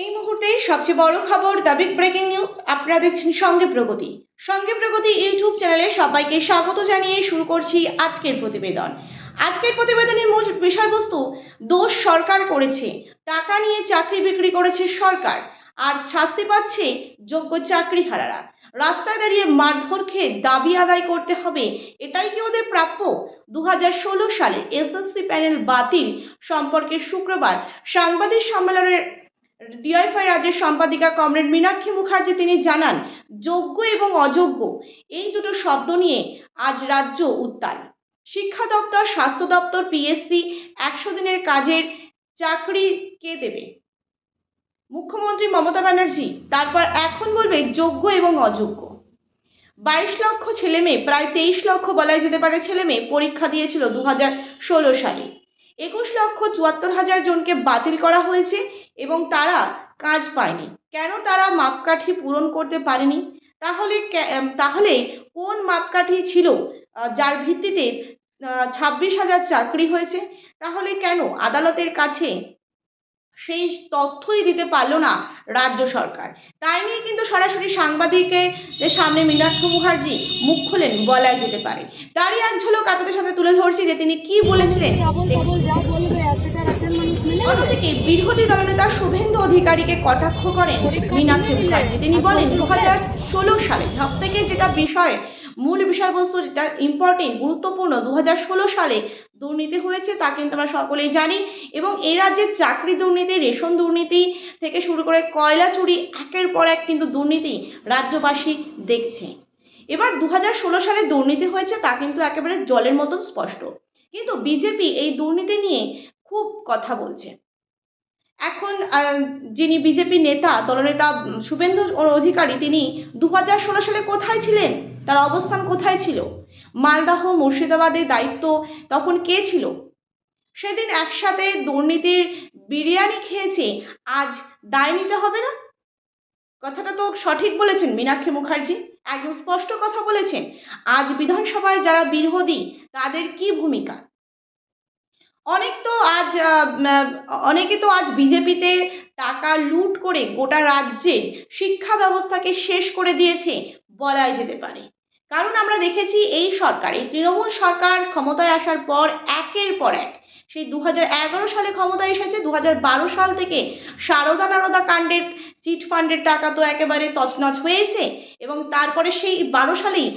এই মুহূর্তে সবচেয়ে বড় খবর দ্য বিগ ব্রেকিং নিউজ আপনারা দেখছেন সঙ্গে প্রগতি। সঙ্গে প্রগতি ইউটিউব চ্যানেলে সবাইকে স্বাগত জানিয়ে শুরু করছি আজকের প্রতিবেদন। আজকের প্রতিবেদনের মূল বিষয়বস্তু, দোষ সরকার করেছে, টাকা নিয়ে চাকরি বিক্রি করেছে সরকার, আর শাস্তি পাচ্ছে যোগ্য চাকরিহারারা। রাস্তায় দাঁড়িয়ে মারধর খেয়ে দাবি আদায় করতে হবে, এটাই কি ওদের প্রাপ্য? দু হাজার ষোলো সালে এসএসসি প্যানেল বাতিল সম্পর্কে শুক্রবার সাংবাদিক সম্মেলনের ডিওয়াইফাই রাজ্যের সম্পাদিকা কমরেড মীনাক্ষী মুখার্জি, তিনি জানান, যোগ্য এবং অযোগ্য, এই দুটো শব্দ নিয়ে আজ রাজ্য উত্তাল। শিক্ষা দপ্তর, স্বাস্থ্য দপ্তর পিএসসি একশো দিনের কাজের চাকরি কে দেবে? মুখ্যমন্ত্রী মমতা ব্যানার্জি তারপর এখন বলবে, যোগ্য এবং অযোগ্য। বাইশ লক্ষ ছেলে মেয়ে, প্রায় তেইশ লক্ষ বলাই যেতে পারে ছেলে মেয়ে, পরীক্ষা দিয়েছিল দু হাজার ষোলো সালে। একুশ লক্ষ চুয়াত্তর হাজার জনকে বাতিল করা হয়েছে। এবং তারা কাজ পায়নি। কেন তারা মাপকাঠি পূরণ করতে পারেনি? তাহলে তাহলে কোন মাপকাঠি ছিল যার ভিত্তিতে ছাব্বিশ হাজার চাকরি হয়েছে? তাহলে কেন আদালতের কাছে সেই তথ্যই দিতে পারল না রাজ্য সরকার? তাই নিয়ে কিন্তু সরাসরি সাংবাদিকের সামনে মীনাক্ষী মুখার্জি মুখ খুলেন বলাই যেতে পারে। তারই এক ঝলক আপনাদের সাথে তুলে ধরছি যে তিনি কি বলেছিলেন। যা বলবে বিরোধী দলনেতা শুভেন্দু অধিকারীকে কটাক্ষ করেন মীনাক্ষী মুখার্জি। তিনি বলেন দু হাজার ষোলো সালে সব থেকে যেটা বিষয়, মূল বিষয়বস্তু যেটা ইম্পর্টেন্ট গুরুত্বপূর্ণ দু হাজার ষোলো সালে দুর্নীতি হয়েছে তা কিন্তু আমরা সকলেই জানি এবং এই রাজ্যের চাকরি দুর্নীতি, রেশন দুর্নীতি থেকে শুরু করে কয়লা চুরি, একের পর এক কিন্তু দুর্নীতি রাজ্যবাসী দেখছে। এবার দু হাজার ষোলো সালে দুর্নীতি হয়েছে তা কিন্তু একেবারে জলের মতন স্পষ্ট। কিন্তু বিজেপি এই দুর্নীতি নিয়ে খুব কথা বলছে এখন যিনি বিজেপি নেতা, দলনেতা শুভেন্দু অধিকারী, তিনি দু হাজার ষোলো সালে কোথায় ছিলেন? তার অবস্থান কোথায় ছিল? মালদাহ মুর্শিদাবাদের দায়িত্ব তখন কে ছিল? সেদিন একসাথে দুর্নীতির বিরিয়ানি খেয়েছে, আজ দায় নিতে হবে না? কথাটা তো সঠিক বলেছেন মীনাক্ষী মুখার্জি, একদম স্পষ্ট কথা বলেছেন। আজ বিধানসভায় যারা বিরোধী, তাদের কি ভূমিকা? অনেক তো আজ অনেকে তো আজ বিজেপিতে টাকা লুট করে গোটা রাজ্যে শিক্ষা ব্যবস্থাকে শেষ করে দিয়েছে বলাই যেতে পারে। কারণ আমরা দেখেছি এই সরকার, এই তৃণমূল সরকার ক্ষমতায় আসার পর একের পর এক, সেই দু হাজার এগারো সালে ক্ষমতায় এসেছে দু হাজার বারো সাল থেকে সারদা নারদা কাণ্ডের, চিট ফান্ডের টাকা তো একেবারে তছনছ হয়েছে এবং তারপরে সেই বারো সালেই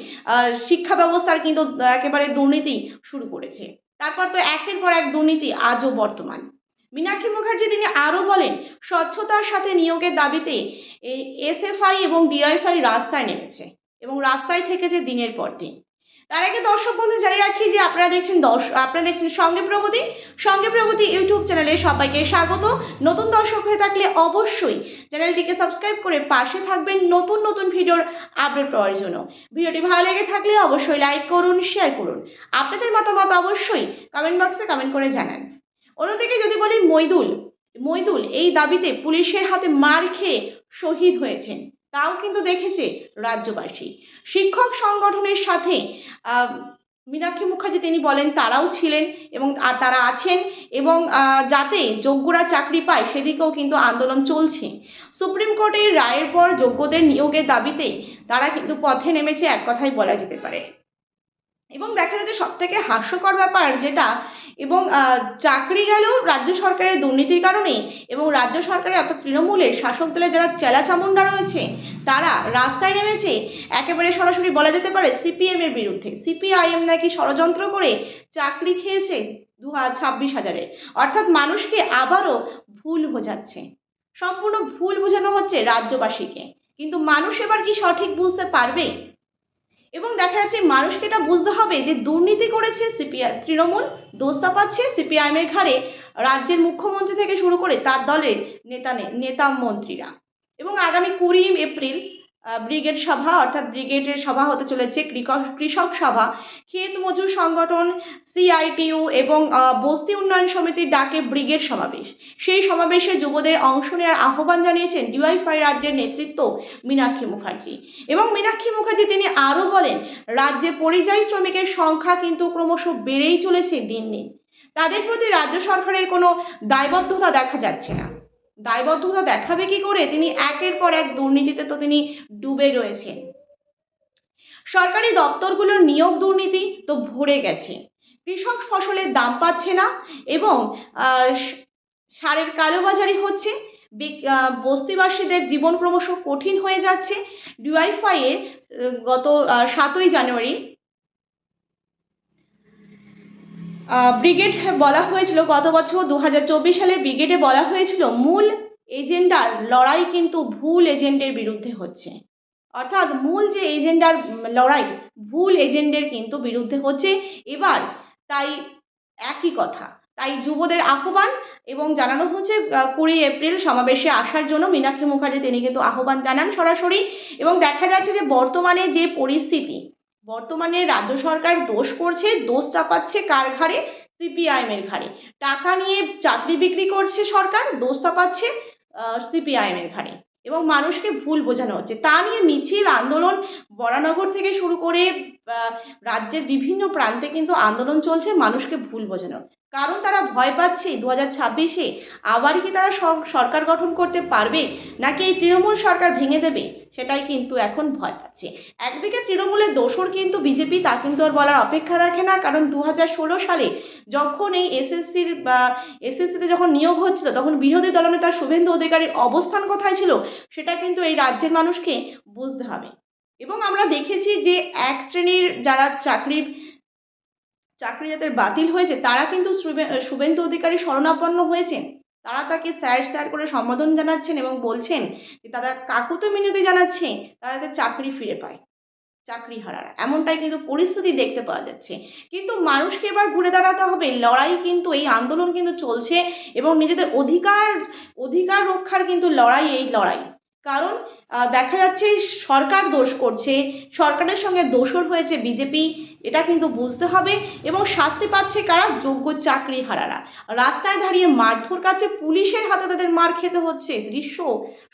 শিক্ষা ব্যবস্থার কিন্তু একেবারে দুর্নীতি শুরু করেছে। তারপর তো একের পর এক দুর্নীতি আজও বর্তমান। মীনাক্ষী মুখার্জি তিনি আরও বলেন, স্বচ্ছতার সাথে নিয়োগের দাবিতে এসএফআই এবং ডিআইএফআই রাস্তায় নেমেছে এবং রাস্তায় থেকেছে দিনের পর দিন। তার আগে দর্শক বন্ধু জানিয়ে রাখি যে আপনারা দেখছেন দর্শ আপনারা দেখছেন সঙ্গে প্রগতি। সঙ্গে প্রগতি ইউটিউব চ্যানেলে সবাইকে স্বাগত। নতুন দর্শক হয়ে থাকলে অবশ্যই চ্যানেলটিকে সাবস্ক্রাইব করে পাশে থাকবেন নতুন নতুন ভিডিওর আপডেট পাওয়ার জন্য। ভিডিওটি ভালো লেগে থাকলে অবশ্যই লাইক করুন, শেয়ার করুন। আপনাদের মতামত অবশ্যই কমেন্ট বক্সে কমেন্ট করে জানান। অন্যদিকে যদি বলি মইদুল মইদুল এই দাবিতে পুলিশের হাতে মার খেয়ে শহীদ হয়েছেন। তাও কিন্তু দেখেছে রাজ্যবাসী। শিক্ষক সংগঠনের সাথে মীনাক্ষী মুখার্জি তিনি বলেন তারাও ছিলেন এবং আর তারা আছেন এবং যাতে যোগ্যরা চাকরি পায় সেদিকেও কিন্তু আন্দোলন চলছে। সুপ্রিম কোর্টের রায়ের পর যোগ্যদের নিয়োগের দাবিতে তারা কিন্তু পথে নেমেছে, এক কথাই বলা যেতে পারে। এবং দেখা যাচ্ছে সব থেকে হাস্যকর ব্যাপার যেটা, এবং চাকরি গেল রাজ্য সরকারের দুর্নীতির কারণে, এবং রাজ্য সরকারের অর্থাৎ তৃণমূলের শাসক দলে যারা চেলা চামুন্ডা রয়েছে, তারা রাস্তায় নেমেছে, একেবারে সরাসরি বলা যেতে পারে সিপিএম এর বিরুদ্ধে। সিপিআইএম নাকি ষড়যন্ত্র করে চাকরি খেয়েছে দু ছাব্বিশ হাজারে। অর্থাৎ মানুষকে আবারও ভুল বোঝাচ্ছে। সম্পূর্ণ ভুল বোঝানো হচ্ছে রাজ্যবাসীকে। কিন্তু মানুষ এবার কি সঠিক বুঝতে পারবে? এবং দেখা যাচ্ছে মানুষকে এটা বুঝতে হবে যে দুর্নীতি করেছে সিপিআই তৃণমূল, দোষা পাচ্ছে সিপিআইএমের ঘাড়ে রাজ্যের মুখ্যমন্ত্রী থেকে শুরু করে তার দলের নেতা নেতা মন্ত্রীরা। এবং আগামী কুড়ি এপ্রিল ব্রিগেড সভা, অর্থাৎ ব্রিগেডের সভা হতে চলেছে, কৃষক সভা। ক্ষেত মজুর সংগঠন সিআইটিইউ এবং বস্তি উন্নয়ন সমিতির ডাকে ব্রিগেড সমাবেশ। সেই সমাবেশে যুবদের অংশ নেওয়ার আহ্বান জানিয়েছেন ডিওয়াইফাই রাজ্যের নেতৃত্ব মীনাক্ষী মুখার্জি। এবং মীনাক্ষী মুখার্জি তিনি আরও বলেন, রাজ্যে পরিযায়ী শ্রমিকের সংখ্যা কিন্তু ক্রমশ বেড়েই চলেছে দিন দিন। তাদের প্রতি রাজ্য সরকারের কোনো দায়বদ্ধতা দেখা যাচ্ছে না। দায়বদ্ধতা দেখাবে কি করে? তিনি একের পর এক দুর্নীতিতে তো তিনি ডুবে রয়েছেন। সরকারি দপ্তরগুলোর নিয়োগ দুর্নীতি তো ভরে গেছে। কৃষক ফসলের দাম পাচ্ছে না এবং সারের কালোবাজারি হচ্ছে। বস্তিবাসীদের জীবন ক্রমশ কঠিন হয়ে যাচ্ছে। ডিওয়াইফাই এর গত সাতই জানুয়ারি ব্রিগেড বলা হয়েছিল, গত বছর দু সালের ব্রিগেডে বলা হয়েছিল, মূল এজেন্ডার লড়াই কিন্তু ভুল এজেন্টের বিরুদ্ধে হচ্ছে। অর্থাৎ মূল যে এজেন্ডার লড়াই, ভুল এজেন্ডের কিন্তু বিরুদ্ধে হচ্ছে। এবার তাই একই কথা, তাই যুবদের আহ্বান এবং জানানো হচ্ছে কুড়ি এপ্রিল সমাবেশে আসার জন্য মীনাক্ষী মুখার্জি, তিনি কিন্তু আহ্বান জানান সরাসরি। এবং দেখা যাচ্ছে যে বর্তমানে যে পরিস্থিতি বর্তমানে রাজ্য সরকার দোষ করছে দোষ চাপাচ্ছে কার ঘাড়ে? সিপিআইএমের ঘাড়ে। টাকা নিয়ে চাকরি বিক্রি করছে সরকার দোষ চাপাচ্ছে সিপিআইএমের ঘাড়ে। এবং মানুষকে ভুল বোঝানো হচ্ছে। তা নিয়ে মিছিল, আন্দোলন বরানগর থেকে শুরু করে রাজ্যের বিভিন্ন প্রান্তে কিন্তু আন্দোলন চলছে, মানুষকে ভুল বোঝানো কারণ তারা ভয় পাচ্ছে দু হাজার ছাব্বিশে আবার কি তারা সরকার গঠন করতে পারবে, নাকি এই তৃণমূল সরকার ভেঙে দেবে, সেটাই কিন্তু এখন ভয় পাচ্ছে। একদিকে তৃণমূলের দোষর কিন্তু বিজেপি, তা কিন্তু আর বলার অপেক্ষা রাখে না, কারণ দু হাজার ষোলো সালে যখন এই এসএসসির এসএসসিতে যখন নিয়োগ হচ্ছিল, তখন বিরোধী দলনেতা শুভেন্দু অধিকারীর অবস্থান কোথায় ছিল, সেটা কিন্তু এই রাজ্যের মানুষকে বুঝতে হবে। এবং আমরা দেখেছি যে এক শ্রেণির যারা চাকরির চাকরি যাদের বাতিল হয়েছে, তারা কিন্তু শুভেন্দু অধিকারী শরণাপন্ন হয়েছেন। তারা তাকে স্যার স্যার করে সম্বোধন জানাচ্ছেন এবং বলছেন যে তারা কাকুতো মিনতি জানাচ্ছে, তারা যাতে চাকরি ফিরে পায়, চাকরি হারার। এমনটাই কিন্তু পরিস্থিতি দেখতে পাওয়া যাচ্ছে। কিন্তু মানুষকে এবার ঘুরে দাঁড়াতে হবে। লড়াই কিন্তু, এই আন্দোলন কিন্তু চলছে এবং নিজেদের অধিকার অধিকার রক্ষার কিন্তু লড়াই, এই লড়াই। কারণ দেখা যাচ্ছে সরকার দোষ করছে, সরকারের সঙ্গে দোষর হয়েছে বিজেপি, এটা কিন্তু বুঝতে হবে এবং শাস্তি পাচ্ছে কারা? যোগ্য চাকরি হারারা। রাস্তায় দাঁড়িয়ে মারধর কাছে পুলিশের হাতে তাদের মার খেতে হচ্ছে। দৃশ্য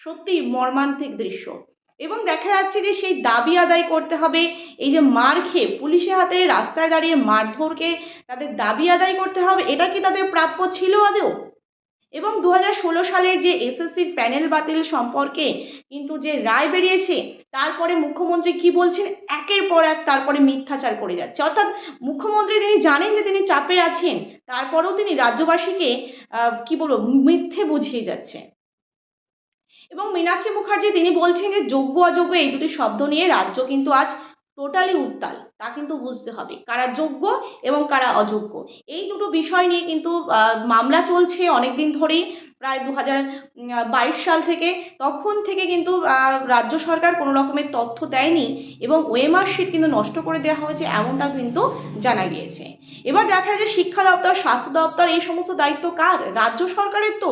সত্যি মর্মান্তিক দৃশ্য। এবং দেখা যাচ্ছে যে সেই দাবি আদায় করতে হবে, এই যে মার খেয়ে পুলিশের হাতে রাস্তায় দাঁড়িয়ে মারধরকে তাদের দাবি আদায় করতে হবে, এটা কি তাদের প্রাপ্য ছিল আদেও এবং দু সালের যে এসএসসির প্যানেল বাতিল সম্পর্কে কিন্তু যে রায় বেরিয়েছে, তারপরে মুখ্যমন্ত্রী কি বলছেন, একের পর এক তারপরে মিথ্যাচার করে যাচ্ছে। অর্থাৎ মুখ্যমন্ত্রী তিনি জানেন যে তিনি চাপে আছেন, তারপরেও তিনি রাজ্যবাসীকে কি বলব, মিথ্যে বুঝিয়ে যাচ্ছে এবং মীনাক্ষী মুখার্জি তিনি বলছেন যে যোগ্য অযোগ্য এই দুটি শব্দ নিয়ে রাজ্য কিন্তু আজ টোটালি উত্তাল। তা কিন্তু বুঝতে হবে। কারা যোগ্য এবং কারা অযোগ্য। এই দুটো বিষয় নিয়ে কিন্তু মামলা চলছে অনেক দিন ধরেই। প্রায় দু বাইশ সাল থেকে তখন থেকে কিন্তু রাজ্য সরকার কোনো রকমের তথ্য দেয়নি এবং ওএমআর কিন্তু নষ্ট করে দেওয়া হয়েছে এমনটা কিন্তু জানা গিয়েছে। এবার দেখা যায় শিক্ষা দপ্তর, স্বাস্থ্য দপ্তর এই সমস্ত দায়িত্ব কার? রাজ্য সরকারের তো।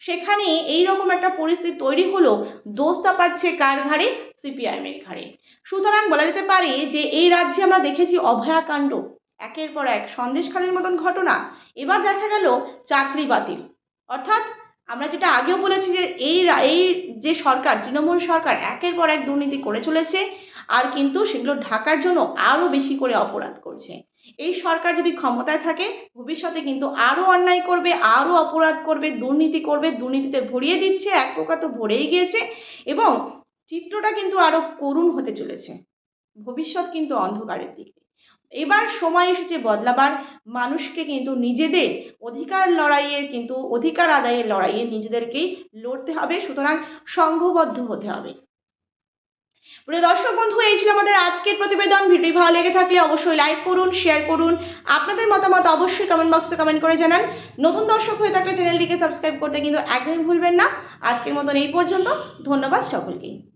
সেখানে এই রকম একটা পরিস্থিতি তৈরি হলো, দোষ চাপাচ্ছে কার ঘাড়ে? সিপিআইএমের ঘাড়ে। সুতরাং বলা যেতে পারে যে এই রাজ্যে আমরা দেখেছি অভয়াকাণ্ড একের পর এক সন্দেশখালীর মতন ঘটনা। এবার দেখা গেল চাকরি বাতিল। অর্থাৎ আমরা যেটা আগেও বলেছি যে এই এই যে সরকার, তৃণমূল সরকার একের পর এক দুর্নীতি করে চলেছে আর কিন্তু সেগুলো ঢাকার জন্য আরও বেশি করে অপরাধ করছে। এই সরকার যদি ক্ষমতায় থাকে, ভবিষ্যতে কিন্তু আরও অন্যায় করবে আরও অপরাধ করবে, দুর্নীতি করবে, দুর্নীতিতে ভরিয়ে দিচ্ছে, এক প্রকার তো ভরেই গিয়েছে এবং চিত্রটা কিন্তু আরও করুণ হতে চলেছে। ভবিষ্যৎ কিন্তু অন্ধকারের দিকে। এবার সময় এসেছে বদলাবার। মানুষকে কিন্তু নিজেদের অধিকার লড়াইয়ের কিন্তু অধিকার আদায়ের লড়াইয়ে নিজেদেরকেই লড়তে হবে, সুতরাং সংঘবদ্ধ হতে হবে। প্রিয় দর্শক বন্ধু, এই ছিল আমাদের আজকের প্রতিবেদন। ভিডিও ভালো লেগে থাকলে অবশ্যই লাইক করুন শেয়ার করুন। আপনাদের মতামত অবশ্যই কমেন্ট বক্সে কমেন্ট করে জানান। নতুন দর্শক হয়ে থাকলে চ্যানেলটিকে সাবস্ক্রাইব করতে কিন্তু একদমই ভুলবেন না। আজকের মতন এই পর্যন্ত। ধন্যবাদ সকলকেই।